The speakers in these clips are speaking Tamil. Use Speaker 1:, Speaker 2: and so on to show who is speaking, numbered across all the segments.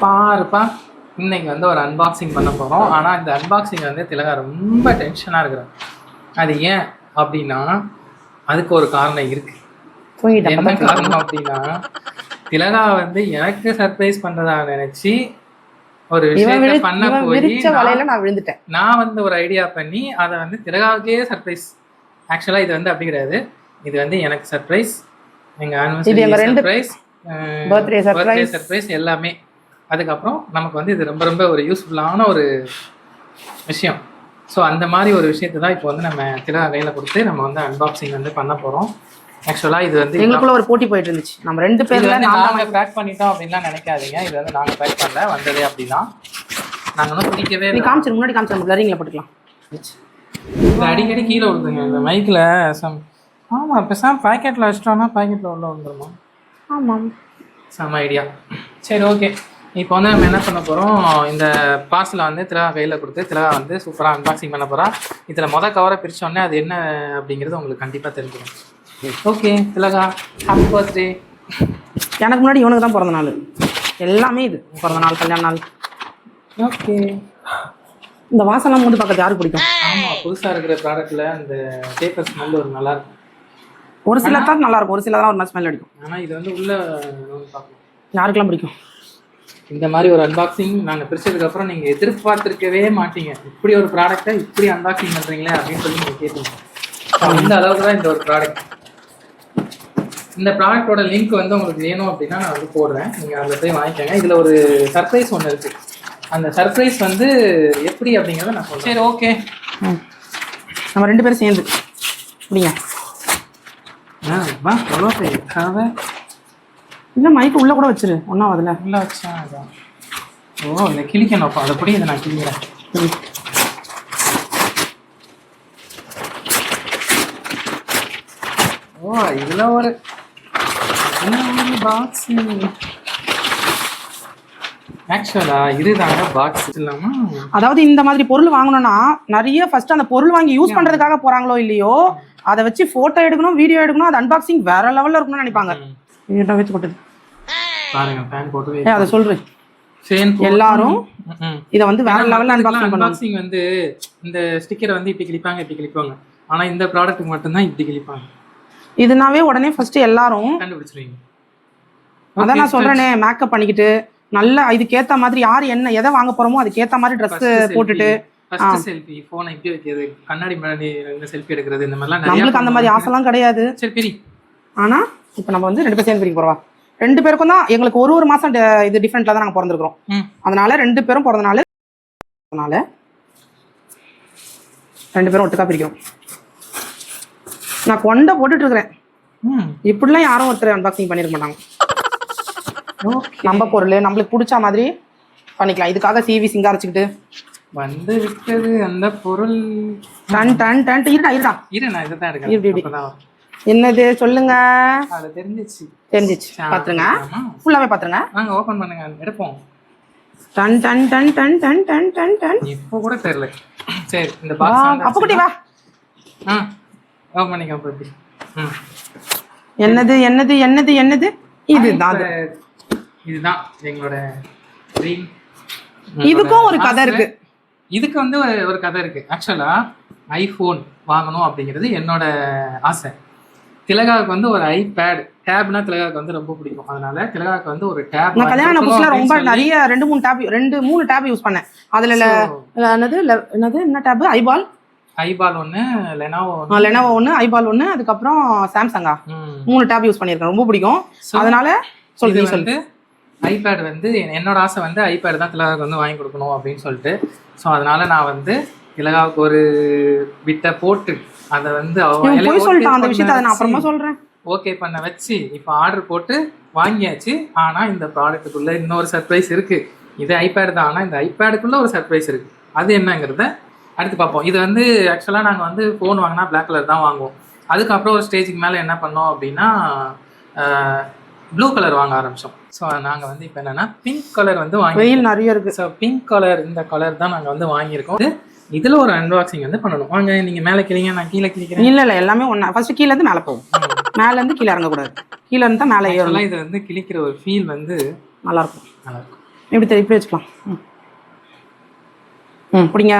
Speaker 1: பாருப்பா இன்னைக்கு வந்து ஒரு அன்பாக்சிங் பண்ண போகிறோம் ஆனால் இந்த அன்பாக்சிங் வந்து திலகா ரொம்ப டென்ஷனாக இருக்கிறார். அது ஏன் அப்படின்னா அதுக்கு ஒரு காரணம் இருக்கு. என்ன காரணம் அப்படின்னா திலகா வந்து எனக்கு சர்ப்ரைஸ் பண்றதா நினைச்சு ஒரு விஷயத்த பண்ண போய் நான்-
Speaker 2: விழுந்துட்டேன்.
Speaker 1: நான் வந்து ஒரு ஐடியா பண்ணி அதை வந்து திலகாவுக்கே சர்ப்ரைஸ் ஆக்சுவலாக இது வந்து அப்படி கிடையாது. இது வந்து எனக்கு சர்ப்ரைஸ் ஆனிவர்சரி
Speaker 2: எங்க ரெண்டு-
Speaker 1: சர்ப்ரைஸ்
Speaker 2: surprise.
Speaker 1: சர்ப்ரைஸ் எல்லாமே. அதுக்கப்புறம் நமக்கு வந்து இது ரொம்ப ரொம்ப ஒரு யூஸ்ஃபுல்லான ஒரு விஷயம். ஸோ அந்த மாதிரி ஒரு விஷயத்தை தான் இப்போ வந்து நம்ம திலகா கையில் கொடுத்து நம்ம வந்து அன்பாக்சிங் வந்து பண்ண போகிறோம் ஆக்சுவலாக இது வந்து
Speaker 2: எங்களுக்குள்ள ஒரு போட்டி போயிட்டு இருந்துச்சு. நம்ம ரெண்டு
Speaker 1: இது
Speaker 2: பேர்ல
Speaker 1: வந்து
Speaker 2: நான் தான்
Speaker 1: நாங்க பேக் பண்ணிட்டோம் அப்படின்லாம் நினைக்காதீங்க. இது வந்து நாங்க பேக் பண்ணல வந்ததே அப்படிதான். நாங்க ஒன்றும் பிடிக்கவே
Speaker 2: காமிச்சிரு முன்னாடி காமிச்சிரு பிளரிங்ல போட்டுக்கலாம்.
Speaker 1: இது அடிக்கடி கீழே விழுதுங்க இந்த மைக்ல சம் ஆமா பேசாம பாக்கெட்ல வச்சிட்டோம்னா பாக்கெட்ல உள்ள வந்துருமா
Speaker 2: ஆமாம்.
Speaker 1: செம ஐடியா சரி ஓகே இப்போ வந்து நம்ம என்ன பண்ண போகிறோம் இந்த பார்சலை வந்து திலகா கையில் கொடுத்து திலகா வந்து சூப்பராக அன்பாக்சிங் பண்ண போகிறா இதில் மொதல் கவரை பிரிச்சோடனே அது என்ன அப்படிங்கிறது உங்களுக்கு கண்டிப்பாக தெரிஞ்சிடும். ஓகே திலகா ஹாப்பி பர்த்டே
Speaker 2: எனக்கு முன்னாடி இவனுக்கு தான் பிறந்த நாள். எல்லாமே இது. பிறந்த நாள் கல்யாண நாள்.
Speaker 1: ஓகே
Speaker 2: இந்த வாசலாம் வந்து பார்க்கறது யாருக்கு பிடிக்கும்?
Speaker 1: ஆமாம் புதுசாக இருக்கிற ப்ராடக்ட்டில் அந்த பேப்பர் ஸ்மெல் ஒரு நல்லா இருக்கும்.
Speaker 2: ஒரு சில தான் நல்லா இருக்கும். ஒரு சில தான் ஒரு மாதிரி ஸ்மெல் அடிக்கும்.
Speaker 1: ஆனால் இது வந்து உள்ள
Speaker 2: யாருக்கெல்லாம் பிடிக்கும்?
Speaker 1: இந்த மாதிரி ஒரு அன்பாக்சிங் நாங்கள் பிரிச்சதுக்கப்புறம் நீங்கள் எதிர்பார்த்துருக்கவே மாட்டீங்க. இப்படி ஒரு ப்ராடக்ட்டை இப்படி அன்பாக்சிங் பண்ணுறீங்களே அப்படின்னு சொல்லி நீங்கள் கேட்டீங்க. அந்த அளவுக்கு தான் இந்த ஒரு ப்ராடக்ட் இந்த ப்ராடக்ட்டோட லிங்க் வந்து உங்களுக்கு வேணும் அப்படின்னா நான் வந்து போடுறேன். நீங்கள் அதில் போய் வாங்கிக்கோங்க. இதில் ஒரு சர்ப்ரைஸ் ஒன்று இருக்குது அந்த சர்ப்ரைஸ் வந்து எப்படி அப்படிங்கிறத நான் சொல்றேன். சரி ஓகே
Speaker 2: ம். நம்ம ரெண்டு பேரும் சேர்ந்து. அப்படிங்க
Speaker 1: ஆ வா எவ்வளோ
Speaker 2: இல்லை மைக்கு உள்ள கூட வச்சிரு. ஒன்றும் அதில்.
Speaker 1: உள்ள வச்சா அதான். ஓ இதை கிழிக்கணும் அப்போ. அதை படி இதை நான் கிழிக்கிறேன். ஓ இதுல ஒரு பாக்ஸ் ஆக்சுவலா இதுதாங்க பாக்ஸ் இல்லாம
Speaker 2: அதாவது இந்த மாதிரி பொருள் வாங்கணும்னா நிறைய ஃபர்ஸ்ட் அந்த பொருள் வாங்கி யூஸ் பண்றதுக்காக போறாங்களோ இல்லையோ அதை வச்சு போட்டோ எடுக்கணும் வீடியோ எடுக்கணும் அது அன்பாக்சிங் வேற லெவல்ல இருக்கணும்னு நினைப்பாங்க. நீட்டா வச்சு கொட்டது
Speaker 1: பாருங்க பேன் போட்டு
Speaker 2: ஏ அதை சொல்றேன்.
Speaker 1: ஃபேன்
Speaker 2: எல்லாரும் இதை வந்து வேற லெவல்ல அன்பாக்சிங்
Speaker 1: வந்து இந்த ஸ்டிக்கரை வந்து இப்படி கிழிப்பாங்க இப்படி கிழிப்பாங்க. ஆனா இந்த ப்ராடக்ட்டுக்கு மட்டும்தான் இப்படி கிழிப்பாங்க.
Speaker 2: இதுனாவே உடனே ஃபர்ஸ்ட் எல்லாரும்
Speaker 1: கண்டுபிடிச்சிருவீங்க.
Speaker 2: அதான் நான் சொல்றேனே மேக்கப் பண்ணிக்கிட்டு நல்ல இதுக்கேத்த மாதிரி யார் என்ன எதை வாங்க போறோமோ அதுக்கேத்த மாதிரி ட்ரெஸ் போட்டுட்டு
Speaker 1: ஃபர்ஸ்ட் செல்ஃபி போனை இப்படி வைக்கிறது கண்ணாடி முன்னாடி ரெண்டு செல்ஃபி எடுக்கிறது இந்த மாதிரிலாம்
Speaker 2: நம்மளுக்கு அந்த மாதிரி ஆசைலாம் கிடையாது.
Speaker 1: சரி பிரி.
Speaker 2: ஆனா இப்போ நம்ம வந்து ரெண்டு பேரும் சேர்ந்து பிரிக்க போறவா ரெண்டு பேருக்கும் தான் எங்களுக்கு ஒரு ஒரு மாசம் இது டிஃப்ரெண்ட்ல தான் நாங்க பிறந்திருக்கிறோம். அதனால ரெண்டு பேரும் பிறந்தனால அதனால ரெண்டு பேரும் ஒட்டுக்கா பிரிக்கிறோம். நான் கொண்டை போட்டுட்டு இருக்கிறேன் இப்படிலாம் யாரும் ஒருத்தர் அன்பாக்சிங் பண்ணிருக்க மாட்டாங்க. நம்ம பொருள் நம்மளுக்கு பிடிச்ச மாதிரி பண்ணிக்கலாம். இதுக்காக சிவி சிங்காரிச்சுக்கிட்டு
Speaker 1: வந்து விட்டது அந்த பொருள்.
Speaker 2: டன் டன் டன் இருடா இருடா.
Speaker 1: இரு நான் இதை தான்
Speaker 2: என்னது? சொல்லுங்க.
Speaker 1: அது தெரிஞ்சிச்சு.
Speaker 2: தெரிஞ்சிச்சு. பாத்துருங்க. ஃபுல்லாவே பாத்துருங்க.
Speaker 1: வாங்க ஓபன் பண்ணுங்க. எடுப்போம்.
Speaker 2: டன் டன் டன் டன் டன் டன் டன் டன்.
Speaker 1: இப்போ கூட தெரியல. சரி இந்த பாக்ஸ்
Speaker 2: அப்ப குட்டி வா.
Speaker 1: ஆ ஓபன் பண்ணிக்க அப்ப எப்படி? ம்
Speaker 2: என்னது என்னது என்னது என்னது? இதுதான்
Speaker 1: இதுதான் எங்களோட ட்ரீம்
Speaker 2: இதுக்கும் ஒரு கதை இருக்கு.
Speaker 1: இதுக்கு வந்து ஒரு கதை இருக்கு. ஆக்சுவலா ஐபோன் வாங்கணும் அப்படிங்கிறது என்னோட ஆசை. திலகாவுக்கு வந்து ஒரு ஐபேட் டேப்னா திலகாவுக்கு வந்து ரொம்ப பிடிக்கும். அதனால திலகாவுக்கு வந்து ஒரு டேப்
Speaker 2: நான் கல்யாண புதுசுல ரொம்ப நிறைய ரெண்டு மூணு டேப் ரெண்டு மூணு டேப் யூஸ் பண்ணேன். அதுல என்னது என்னது என்ன டேப் ஐபால்
Speaker 1: ஐபால் ஒன்று லெனாவோ
Speaker 2: லெனோவோ ஒன்று ஐபால் ஒன்று அதுக்கப்புறம் சாம்சங்கா மூணு டேப் யூஸ் பண்ணியிருக்கேன். ரொம்ப பிடிக்கும். அதனால சொல்லு நீ சொல்லு.
Speaker 1: வந்து ஐபேட் வந்து என்- என்னோட ஆசை வந்து ஐபேட் தான் திலகாவுக்கு வந்து வாங்கி கொடுக்கணும் அப்படின்னு சொல்லிட்டு. ஸோ அதனால நான் வந்து திலகாவுக்கு ஒரு பிட்டை போட்டு அதை வந்து
Speaker 2: அந்த விஷயத்த நான் அப்புறமா சொல்றேன்.
Speaker 1: ஓகே பண்ண வச்சு. இப்போ ஆர்டர் போட்டு வாங்கியாச்சு. ஆனால் இந்த ப்ராடக்ட்டுக்குள்ள இன்னொரு சர்ப்ரைஸ் இருக்கு. இது ஐபேட் தான். ஆனால் இந்த ஐபேடுக்குள்ள ஒரு சர்ப்ரைஸ் இருக்கு. அது என்னங்கிறத அடுத்து பார்ப்போம். இது வந்து ஆக்சுவலாக நாங்கள் வந்து ஃபோன் வாங்கினா Black கலர் தான் வாங்குவோம். அதுக்கப்புறம் ஒரு ஸ்டேஜுக்கு மேலே என்ன பண்ணோம் அப்படின்னா ப்ளூ கலர் வாங்க ஆரம்பிச்சோம். ஸோ நாங்கள் வந்து இப்போ என்னன்னா பிங்க் கலர் வந்து வாங்கி
Speaker 2: வெயில் நிறைய இருக்கு.
Speaker 1: ஸோ பிங்க் கலர் இந்த கலர் தான் நாங்கள் வந்து வாங்கியிருக்கோம். இதில் ஒரு அன்பாக்சிங் வந்து பண்ணணும். வாங்க நீங்கள் மேலே கிளிங்க நான் கீழே கிளிக்கிறேன்.
Speaker 2: இல்ல இல்ல எல்லாமே ஒண்ணா. ஃபர்ஸ்ட் கீழ இருந்து மேல போகும். மேல இருந்து கீழ இறங்க கூடாது கீழ இருந்தா மேல ஏறணும்.
Speaker 1: ஆக்சுவலாக இது வந்து கிளிக்கிற ஒரு ஃபீல் வந்து
Speaker 2: நல்லா இருக்கும் இப்படி தெரி இப்படி வச்சுக்கலாம். ம். பிடிங்க.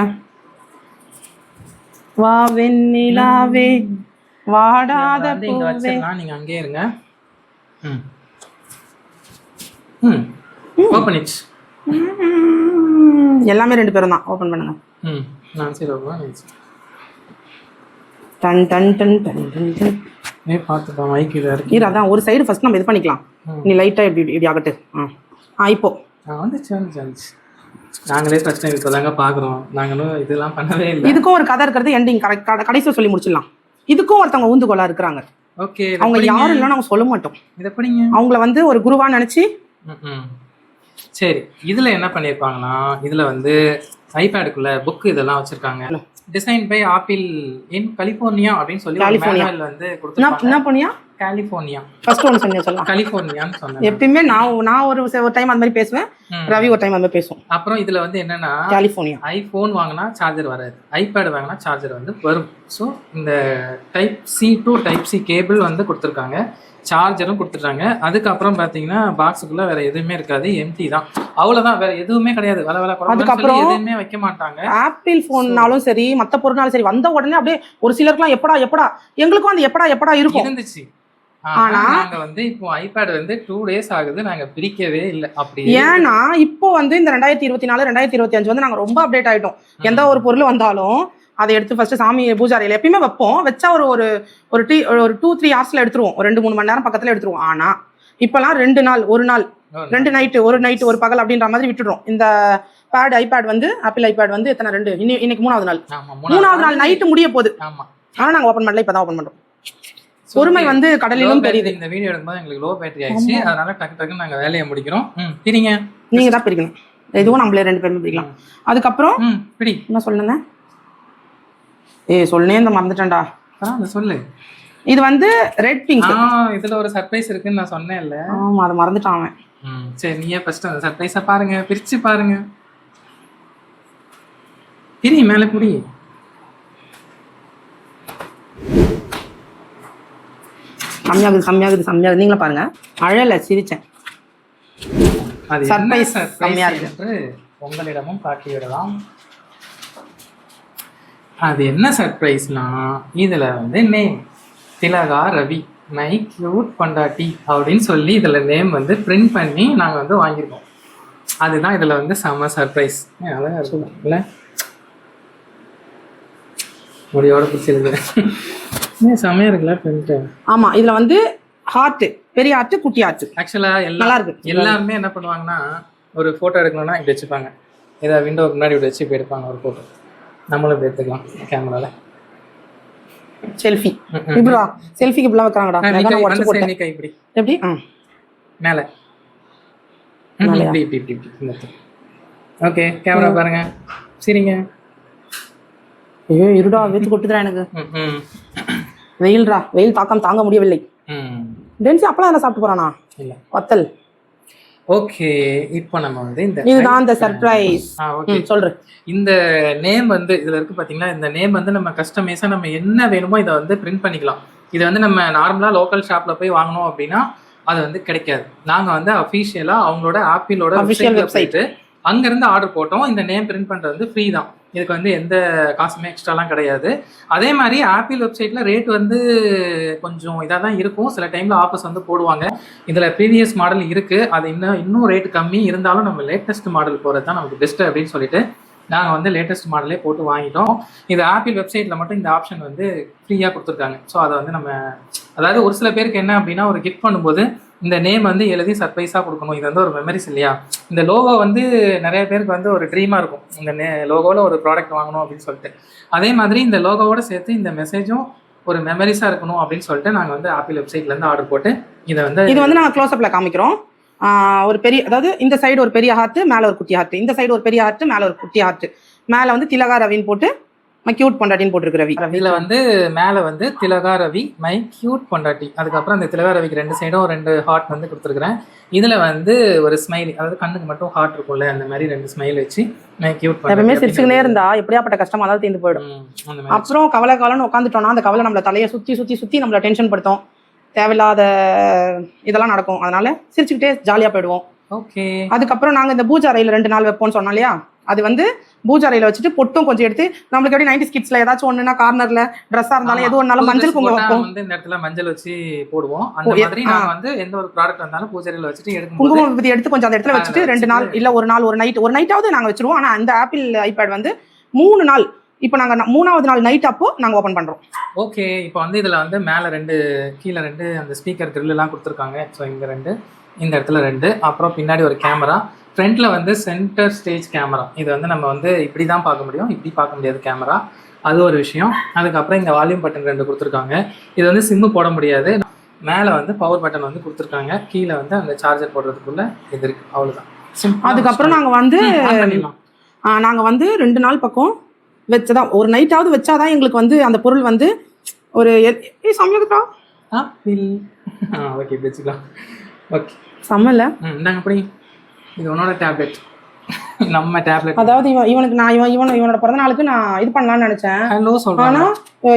Speaker 2: வா வெண்ணிலாவே வாடாத
Speaker 1: இங்க வச்சிடலாம். நீங்க அங்கேயே இருங்க. ம். ம். ஓப்பன்
Speaker 2: எல்லாமே ரெண்டு பேரும் தான். ஓபன் பண்ணுங்க.
Speaker 1: ம். நான் சரி ஓப்பன்
Speaker 2: டன் டன் டன் டன் டன் டன்.
Speaker 1: ஏ பார்த்துப்பா மைக் இதாக இருக்கு
Speaker 2: இரு அதான் ஒரு சைடு ஃபர்ஸ்ட் நம்ம இது பண்ணிக்கலாம். நீ லைட்டா இப்படி இப்படி ஆகட்டு. ஆ ஆ இப்போ.
Speaker 1: நான் வந்துச்சு வந்துச்சு வந்துச்சு. நாங்களே ஃபர்ஸ்ட் டைம் இப்போ தாங்க பார்க்குறோம். நாங்களும் இதெல்லாம் பண்ணவே இல்லை.
Speaker 2: இதுக்கும் ஒரு கதை இருக்கிறது எண்டிங் கடைசியில் சொல்லி முடிச்சிடலாம். இதுக்கும் ஒருத்தவங்க ஊந்துகோலா இருக்கிறாங்க.
Speaker 1: ஓகே
Speaker 2: அவங்க யாரும் இல்லைன்னு அவங்க சொல்ல மாட்டோம்.
Speaker 1: இதை படிங்க.
Speaker 2: அவங்கள வந்து ஒரு குருவா நினைச்சு
Speaker 1: சரி இதுல என்ன பண்ணியிருப்பாங்கன்னா இதுல வந்து ஐபேடுக்குள்ள புக் இதெல்லாம் வச்சிருக்காங்க. Design by Apple in California அப்படின்னு சொல்லி. மேனுவல் வந்து
Speaker 2: என்ன
Speaker 1: கொடுத்துருப்பாங்க.
Speaker 2: என்ன பண்ணியா?
Speaker 1: கலிஃபோர்னியா
Speaker 2: ஃபர்ஸ்ட் ஒன்று சொன்னேன் சொல்லலாம்
Speaker 1: கலிஃபோர்னியான்னு சொன்னேன்
Speaker 2: எப்பயுமே நான் நான் ஒரு ஒரு டைம் அந்த மாதிரி பேசுவேன். ரவி ஒரு டைம் அந்த மாதிரி பேசுவோம்.
Speaker 1: அப்புறம் இதுல வந்து என்னன்னா
Speaker 2: கலிஃபோர்னியா
Speaker 1: ஐபோன் வாங்கினா சார்ஜர் வராது. ஐபேட் வாங்கினா சார்ஜர் வந்து வரும். ஸோ இந்த type C to type C cable வந்து கொடுத்துருக்காங்க. சார்ஜரும் கொடுத்துட்டாங்க அதுக்கப்புறம் பார்த்தீங்கன்னா பாக்ஸுக்குள்ள வேற எதுவுமே இருக்காது. எம்டி தான். அவ்வளோதான் வேற எதுவுமே கிடையாது. குழம்புன்னு சொல்லி
Speaker 2: அதுக்கப்புறம்
Speaker 1: எதுவுமே வைக்க மாட்டாங்க.
Speaker 2: ஆப்பிள் ஃபோன்னாலும் சரி மத்த பொருள்னாலும் சரி வந்த உடனே அப்படியே ஒரு சிலருக்குலாம் எப்படா எப்படா எங்களுக்கும் அந்த எப்படா எப்படா இருக்கும்.
Speaker 1: இருந்துச்சு. ஆனா
Speaker 2: ஆனா-
Speaker 1: நாங்க வந்து இப்போ ஐபேட் வந்து டூ டேஸ் ஆகுது. நாங்க பிரிக்கவே இல்லை. அப்படி
Speaker 2: ஏன்னா இப்போ வந்து இந்த ரெண்டாயிரத்தி இருபத்தி நாலு ரெண்டாயிரத்தி இருபத்தி அஞ்சு வந்து நாங்க ரொம்ப அப்டேட் ஆயிட்டோம். எந்த ஒரு பொருள் வந்தாலும் அதை எடுத்து ஃபர்ஸ்ட் சாமி பூஜாரியில எப்பயுமே வைப்போம். வச்சா ஒரு ஒரு ஒரு டீ ஒரு டூ த்ரீ ஹவர்ஸ்ல எடுத்துருவோம். ஒரு ரெண்டு மூணு மணி நேரம் பக்கத்துல எடுத்துருவோம். ஆனா இப்பெல்லாம் ரெண்டு நாள் ஒரு நாள் ரெண்டு நைட்டு ஒரு நைட்டு ஒரு பகல் அப்படின்ற மாதிரி விட்டுடுறோம். இந்த பேட் ஐபேட் வந்து ஆப்பிள் ஐபேட் வந்து எத்தனை ரெண்டு இன்னி- இன்னைக்கு மூணாவது நாள். மூணாவது நாள். நைட்டு முடிய போகுது. ஆனா நாங்க ஓபன் பண்ணல இப்பதான் ஓபன் பண்றோம். பொறுமை வந்து கடலிலும் தெரியுது
Speaker 1: இந்த வீடியோ எடுக்கும்போது எங்களுக்கு லோ பேட்டரி ஆயிடுச்சு. அதனால டக்கு டக்குன்னு நாங்க வேலையை முடிக்கிறோம். பிரிங்க.
Speaker 2: நீங்க தான் பிரிக்கணும். இதுவும் நம்மளே ரெண்டு பேருமே பிரிக்கலாம். அதுக்கப்புறம்
Speaker 1: பிடி
Speaker 2: என்ன சொல்லுங்க ஏய் சொல்லுனே இந்த மறந்துட்டேன்டா.
Speaker 1: பரவாயில்ல சொல்லு.
Speaker 2: இது வந்து ரெட் பிங்க்
Speaker 1: இதுல ஒரு சர்ப்ரைஸ் இருக்குன்னு நான் சொன்னேன்ல.
Speaker 2: ஆமா அதை மறந்துட்டான் அவன்.
Speaker 1: சரி நீயே ஃபர்ஸ்ட் அந்த சர்ப்ரைஸை பாருங்க பிரிச்சு பாருங்க. பிரி மேலே புடி
Speaker 2: கம்மியாகுது கம்மியாகுது கம்மியாகுது நீங்களும் பாருங்க. அழல சிரிச்சேன். surprise செம்மையா இருக்கு.
Speaker 1: உங்களிடமும் காட்டிவிடலாம். அது என்ன சர்ப்ரைஸ்னா இதுல வந்து name Thilaga Ravi my cute பண்டாட்டி அப்படின்னு சொல்லி இதுல நேம் வந்து பிரிண்ட் பண்ணி நாங்க வந்து வாங்கியிருக்கோம். அதுதான் இதுல வந்து செம்ம சர்ப்ரைஸ் அழகா இருக்கும் இல்ல? முடியோட பிடிச்சிருக்கு. செம்மையா இருக்குல்ல பிரிண்ட்
Speaker 2: ஆமா இதுல வந்து ஹார்ட் பெரிய ஹார்ட் குட்டி ஹார்ட்
Speaker 1: ஆக்சுவலா எல்லா
Speaker 2: நல்லா இருக்கு.
Speaker 1: எல்லாருமே என்ன பண்ணுவாங்கன்னா ஒரு ஃபோட்டோ எடுக்கணும்னா இப்படி வச்சுப்பாங்க. ஏதாவது விண்டோக்கு முன்னாடி இப்படி வச்சு இப்படி எடுப்பாங்க ஒரு ஃபோட்டோ நம்மளும் இப்படி எடுத்துக்கலாம் கேமரால.
Speaker 2: செல்ஃபி இப்படிடா. செல்ஃபிக்கு இப்படிலாம் வைக்கிறாங்கடா. நான் உடச்சு போட்டேன்.
Speaker 1: கை இப்படி.
Speaker 2: எப்படி? ஆ
Speaker 1: மேல? இப்படி இப்படி இப்படி இப்படி. ஓகே கேமரா பாருங்க. சரிங்க.
Speaker 2: ஐயோ இருடா வெத்து கொட்டுதுடா எனக்கு. வெயில்டா. வெயில் தாக்கம் தாங்க முடியவில்லை.
Speaker 1: ம்.
Speaker 2: டென்சி அப்பலாம் அதில் சாப்பிட்டு போறானா?
Speaker 1: இல்ல.
Speaker 2: வத்தல்.
Speaker 1: ஓகே இப்போ நம்ம வந்து இந்த
Speaker 2: இதுதான் அந்த சர்ப்ரைஸ்
Speaker 1: ஓகே
Speaker 2: சொல்றேன்.
Speaker 1: இந்த நேம் வந்து இதுல இருக்கு பாத்தீங்களா? இந்த நேம் வந்து நம்ம கஸ்டமைஸா நம்ம என்ன வேணுமோ இதை வந்து பிரிண்ட் பண்ணிக்கலாம். இது வந்து நம்ம நார்மலா லோக்கல் ஷாப்ல போய் வாங்கணும் அப்படின்னா அது வந்து கிடைக்காது. நாங்க வந்து அஃபீஷியலா அவங்களோட ஆப்பிளோட வெப்சைட் அங்கேருந்து ஆர்டர் போட்டோம். இந்த நேம் பிரிண்ட் பண்ணுறது வந்து ஃப்ரீ தான். இதுக்கு வந்து எந்த காசுமே எக்ஸ்ட்ராலாம் கிடையாது. அதே மாதிரி ஆப்பிள் வெப்சைட்டில் ரேட் வந்து கொஞ்சம் இதாக தான் இருக்கும். சில டைமில் ஆஃபர்ஸ் வந்து போடுவாங்க. இதில் ப்ரீவியஸ் மாடல் இருக்குது அது இன்னும் இன்னும் ரேட் கம்மி. இருந்தாலும் நம்ம லேட்டஸ்ட் மாடல் போகிறது தான் நமக்கு பெஸ்ட்டு அப்படின்னு சொல்லிட்டு நாங்கள் வந்து லேட்டஸ்ட் மாடலே போட்டு வாங்கிட்டோம். இது ஆப்பிள் வெப்சைட்டில் மட்டும் இந்த ஆப்ஷன் வந்து ஃப்ரீயாக கொடுத்துருக்காங்க. ஸோ அதை வந்து நம்ம அதாவது ஒரு சில பேருக்கு என்ன அப்படின்னா ஒரு கிஃப்ட் பண்ணும்போது இந்த நேம் வந்து எழுதி சர்ப்ரைஸாக கொடுக்கணும். இது வந்து ஒரு மெமரிஸ் இல்லையா? இந்த லோகோ வந்து நிறைய பேருக்கு வந்து ஒரு ட்ரீமாக இருக்கும். இந்த நே லோகோவில் ஒரு ப்ராடக்ட் வாங்கணும் அப்படின்னு சொல்லிட்டு. அதே மாதிரி இந்த லோகோவோட சேர்த்து இந்த மெசேஜும் ஒரு மெமரிஸாக இருக்கணும் அப்படின்னு சொல்லிட்டு நாங்கள் வந்து ஆப்பிள் வெப்சைட்லேருந்து ஆர்டர் போட்டு இதை வந்து
Speaker 2: இது வந்து நாங்கள் க்ளோஸ் காமிக்கிறோம். ஒரு பெரிய அதாவது இந்த சைடு ஒரு பெரிய ஹார்ட்டு மேலே ஒரு குட்டி ஹார்ட்டு இந்த சைடு ஒரு பெரிய ஹார்ட்டு மேலே ஒரு குட்டி ஹார்ட்டு மேலே வந்து திலகா ரவின்னு போட்டு கியூட் பொண்டாட்டின்னு போட்டிருக்கு ரவி.
Speaker 1: இதுல வந்து மேல வந்து திலகா ரவி மை கியூட் பொண்டாட்டி. அதுக்கப்புறம் அந்த திலகா ரவிக்கு ரெண்டு சைடும் ரெண்டு ஹார்ட் வந்து கொடுத்துருக்குறேன். இதுல வந்து ஒரு ஸ்மைல் அதாவது கண்ணுக்கு மட்டும் ஹார்ட் இருக்கும்ல அந்த மாதிரி ரெண்டு ஸ்மைல் வச்சு மை கியூட்
Speaker 2: எப்பவுமே சிரிச்சுக்கினே இருந்தா எப்படியாப்பட்ட கஷ்டம் அதாவது தீர்ந்து போயிடும். அப்புறம் கவலை கவலைன்னு உட்காந்துட்டோம்னா அந்த கவலை நம்மள தலையை சுத்தி சுத்தி சுத்தி நம்மள டென்ஷன் படுத்தும். தேவையில்லாத இதெல்லாம் நடக்கும். அதனால சிரிச்சுக்கிட்டே ஜாலியா போயிடுவோம். அதுக்கப்புறம் நாங்க இந்த பூஜா அறையில ரெண்டு நாள் வைப்போம்னு சொன்னோம் இல்லையா? அது வந்து பூஜா அறையில வச்சுட்டு பொட்டும் கொஞ்சம் எடுத்து நம்மளுக்கு எப்படி நைன்டி ஸ்கிட்ஸ்ல ஏதாச்சும் ஒண்ணுனா கார்னர்ல ட்ரெஸ்ஸா இருந்தாலும் எது ஒன்னாலும் மஞ்சள் குங்குமம் வைப்போம்.
Speaker 1: வந்து இந்த இடத்துல மஞ்சள் வச்சு போடுவோம். அந்த மாதிரி. நாங்க வந்து எந்த ஒரு ப்ராடக்ட் வந்தாலும் பூஜையில வச்சுட்டு எடுக்கும்போது
Speaker 2: குங்குமம் விபூதி எடுத்து கொஞ்சம் அந்த இடத்துல வச்சுட்டு ரெண்டு நாள் இல்ல ஒரு நாள் ஒரு நைட் ஒரு நைட்டாவது நாங்க வச்சிருவோம். ஆனா அந்த ஆப்பிள் ஐபேட் வந்து மூணு நாள். இப்போ நாங்க மூணாவது நாள் நைட் அப்போ நாங்க ஓபன் பண்றோம்.
Speaker 1: ஓகே இப்போ வந்து இதுல வந்து மேல ரெண்டு கீழே ரெண்டு அந்த ஸ்பீக்கர் எல்லாம் கொடுத்துருக்காங்க. ஸோ இங்க ரெண்டு. இந்த இடத்துல ரெண்டு. அப்புறம் பின்னாடி ஒரு கேமரா ஃப்ரண்ட்ல வந்து சென்டர் ஸ்டேஜ் கேமரா இது வந்து நம்ம வந்து இப்படி தான் பார்க்க முடியும். இப்படி பார்க்க முடியாது கேமரா அது ஒரு விஷயம். அதுக்கப்புறம் இங்க வால்யூம் பட்டன் ரெண்டு கொடுத்துருக்காங்க. இது வந்து சிம்மு போட முடியாது. மேலே வந்து பவர் பட்டன் வந்து கொடுத்துருக்காங்க. கீழே வந்து அந்த சார்ஜர் போடுறதுக்குள்ள இது இருக்கு. ஆ
Speaker 2: அதுக்கப்புறம் நாங்க வந்து
Speaker 1: ம், on பண்ணிடலாம்.
Speaker 2: ஆ, நாங்க வந்து ரெண்டு நாள் பக்கம் வச்சதான். ஒரு நைட்டாவது வச்சாதான் எங்களுக்கு வந்து அந்த பொருள் வந்து ஒரு எ- ஏய் சமையலுக்கா
Speaker 1: ஆப்பிள். ஆ ஓகே வச்சுக்கலாம். ஓகே
Speaker 2: சமையல
Speaker 1: ம் இந்தாங்க அப்படி இது உன்னோட டேப்லெட் நம்ம டேப்லெட்
Speaker 2: அதாவது இவன் இவனுக்கு நான் இவன் இவன் இவனோட பிறந்த நாளுக்கு நான் இது பண்ணலாம்னு நினைச்சேன்.
Speaker 1: ஹலோ
Speaker 2: ஆனா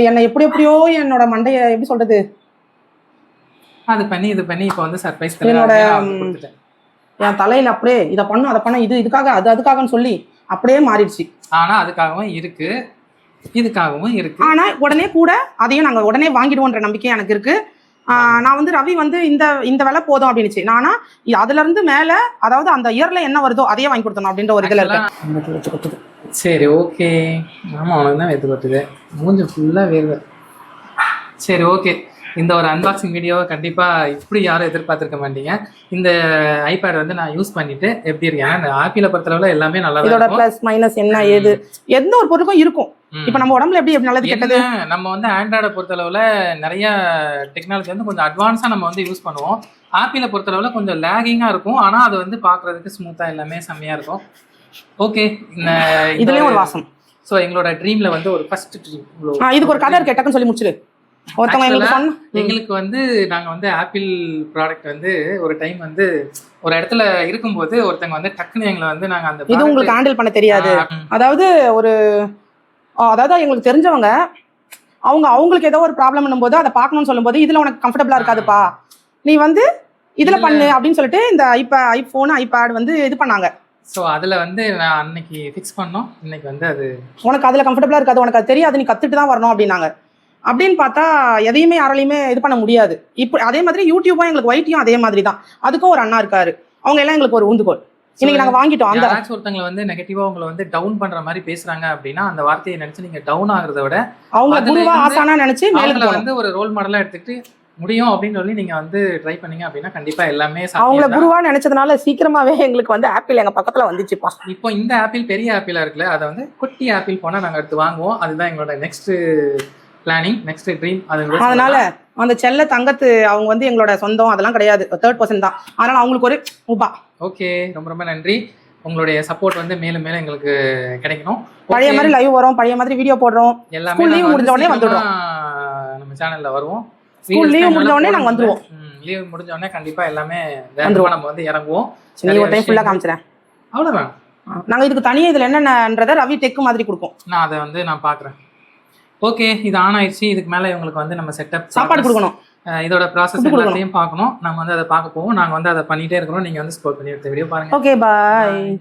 Speaker 2: என்னை எப்படி எப்படியோ என்னோட மண்டைய எப்படி சொல்றது?
Speaker 1: அது பண்ணி இது பண்ணி இப்போ வந்து சர்ப்ரைஸ்
Speaker 2: என்னோட, என் தலையில அப்படியே இதை பண்ணும் அதை பண்ண இது இதுக்காக அது அதுக்காகன்னு சொல்லி அப்படியே மாறிடுச்சு.
Speaker 1: ஆனா அதுக்காகவும் இருக்கு. இதுக்காகவும் இருக்கு.
Speaker 2: ஆனா உடனே கூட அதையும் நாங்க உடனே வாங்கிடுவோன்ற நம்பிக்கை எனக்கு இருக்கு. நான் வந்து ரவி வந்து இந்த இந்த விலை போதும் அப்படின்னுச்சு. நானா அதுல இருந்து மேல அதாவது அந்த இயர்ல என்ன வருதோ அதையே வாங்கி கொடுத்தணும் அப்படின்ற ஒரு இதுல இருக்கேன்.
Speaker 1: சரி ஓகே ஆமா உனக்கு தான் வேத்து கொட்டுது மூஞ்சி ஃபுல்லா வேர்வை. சரி ஓகே இந்த ஒரு அன்பாக்சிங் வீடியோவை கண்டிப்பா இப்படி யாரும் எதிர்பார்த்திருக்க மாட்டீங்க. இந்த ஐபேட் வந்து நான் யூஸ் பண்ணிட்டு எப்படி இருக்கேன் ஆப்பிளை பொறுத்தளவுல எல்லாமே நல்லா
Speaker 2: இதோட
Speaker 1: இருக்கும்.
Speaker 2: பிளஸ் மைனஸ் என்ன ஏது? எந்த ஒரு பொருளுக்கும் இருக்கும். இப்ப நம்ம உடம்புல எப்படி நல்லது கெட்டது?
Speaker 1: நம்ம வந்து ஆண்ட்ராய்டை பொறுத்தளவுல நிறைய டெக்னாலஜி வந்து கொஞ்சம் அட்வான்ஸா நம்ம வந்து யூஸ் பண்ணுவோம். ஆப்பிளை பொறுத்தளவுல கொஞ்சம் லேகிங்கா இருக்கும். ஆனா அது வந்து பாக்குறதுக்கு ஸ்மூத்தா எல்லாமே செம்மையா இருக்கும். ஓகே
Speaker 2: இதுலயும் ஒரு வாசம்.
Speaker 1: ஸோ எங்களோட ட்ரீம்ல வந்து ஒரு ஃபர்ஸ்ட் ட்ரீம்
Speaker 2: இதுக்கு ஒரு கதை இருக்கு சொல்லி ஒருத்தவங்க எங்களுக்கு
Speaker 1: வந்து நாங்க வந்து ஆப்பிள் ப்ராடக்ட் வந்து ஒரு டைம் வந்து ஒரு இடத்துல இருக்கும்போது ஒருத்தங்க வந்து டக்குன்னு எங்களை வந்து நாங்க அந்த
Speaker 2: இது உங்களுக்கு ஹேண்டில் பண்ண தெரியாது. அதாவது ஒரு அதாவது எங்களுக்கு தெரிஞ்சவங்க அவங்க அவங்களுக்கு ஏதோ ஒரு ப்ராப்ளம் போது அதை பார்க்கணும்னு சொல்லும்போது இதுல உனக்கு கம்ஃபர்டபுளா இருக்காதுப்பா. நீ வந்து இதுல பண்ணு அப்படின்னு சொல்லிட்டு இந்த ஐபே ஐபோன் ஐபேட் வந்து இது பண்ணாங்க.
Speaker 1: ஸோ அதுல வந்து நான் அன்னைக்கு ஃபிக்ஸ் பண்ணோம். இன்னைக்கு வந்து அது
Speaker 2: உனக்கு அதுல கம்ஃபர்டபுளா இருக்காது உனக்கு அது தெரியாது நீ கத்துட்டு தான் வரணும் அப்படின்னாங்க. அப்படின்னு பார்த்தா எதையுமே யாராலையுமே இது பண்ண முடியாது. இப்போ அதே மாதிரி யூடியூபும் எங்களுக்கு ஒயிட்டியும் அதே மாதிரி தான். அதுக்கும் ஒரு அண்ணா இருக்காரு. அவங்க எல்லாம் எங்களுக்கு ஒரு ஊந்துகோல் இன்னைக்கு நாங்க வாங்கிட்டோம் அந்த
Speaker 1: யாராச்சும் ஒருத்தங்களை வந்து நெகட்டிவா உங்களை வந்து டவுன் பண்ற மாதிரி பேசுறாங்க அப்படின்னா அந்த வார்த்தையை நினைச்சு நீங்க டவுன் ஆகுறத விட
Speaker 2: அவங்க குருவா ஆசானா நினைச்சு போகணும்.
Speaker 1: வந்து ஒரு ரோல் மாடலா எடுத்துக்கிட்டு முடியும் அப்படின்னு சொல்லி நீங்க வந்து ட்ரை பண்ணீங்க அப்படின்னா கண்டிப்பா எல்லாமே
Speaker 2: அவங்கள. குருவா நினைச்சதுனால சீக்கிரமாவே எங்களுக்கு வந்து ஆப்பிள் எங்க பக்கத்துல வந்துச்சுப்பா.
Speaker 1: இப்போ இந்த ஆப்பிள் பெரிய ஆப்பிளா இருக்குல்ல அதை வந்து குட்டி ஆப்பிள் போனா நாங்க எடுத்து வாங்குவோம். அதுதான் எங்களோட நெக்ஸ்ட் பிளானிங் நெக்ஸ்ட் ட்ரீம்
Speaker 2: அதனால அந்த செல்ல தங்கத்து அவங்க வந்து எங்களோட சொந்தம் அதெல்லாம் கிடையாது. தேர்ட் பர்சன் தான். அதனால அவங்களுக்கு ஒரு உபா
Speaker 1: ஓகே ரொம்ப ரொம்ப நன்றி. உங்களுடைய சப்போர்ட் வந்து மேலும் மேலும் எங்களுக்கு கிடைக்கணும்.
Speaker 2: பழைய மாதிரி லைவ் வரும் பழைய மாதிரி வீடியோ போடுறோம்.
Speaker 1: எல்லாமே நாங்க
Speaker 2: முடிஞ்ச உடனே
Speaker 1: வந்து
Speaker 2: வந்துடுறோம்.
Speaker 1: நம்ம சேனல்ல வருவோம்.
Speaker 2: School leave முடிஞ்ச உடனே நாங்க வந்துருவோம்.
Speaker 1: லீவ் முடிஞ்ச உடனே கண்டிப்பா எல்லாமே
Speaker 2: வந்துருவோம்.
Speaker 1: நம்ம வந்து இறங்குவோம்.
Speaker 2: சரி, ஒரு டைம் ஃபுல்லா காமிச்சிடறேன்
Speaker 1: அவ்வளவுதான்.
Speaker 2: நாங்க இதுக்கு தனியா இதுல என்னென்னன்றத ரவி டெக் மாதிரி கொடுக்கும்.
Speaker 1: நான் அதை வந்து நான் பாக்குறேன் ஓகே இது ஆன் ஆயிடுச்சு. இதுக்கு மேல இவங்களுக்கு வந்து நம்ம செட்டப்
Speaker 2: சாப்பாடு கொடுக்கணும்.
Speaker 1: இதோட ப்ராசஸ். எல்லாத்தையும் பார்க்கணும். நம்ம வந்து அதை பார்க்க போவோம். நாங்க வந்து அதை பண்ணிட்டே இருக்கிறோம். நீங்க வந்து ஸ்கோர் பண்ணி எடுத்த வீடியோ பாருங்க.
Speaker 2: Okay bye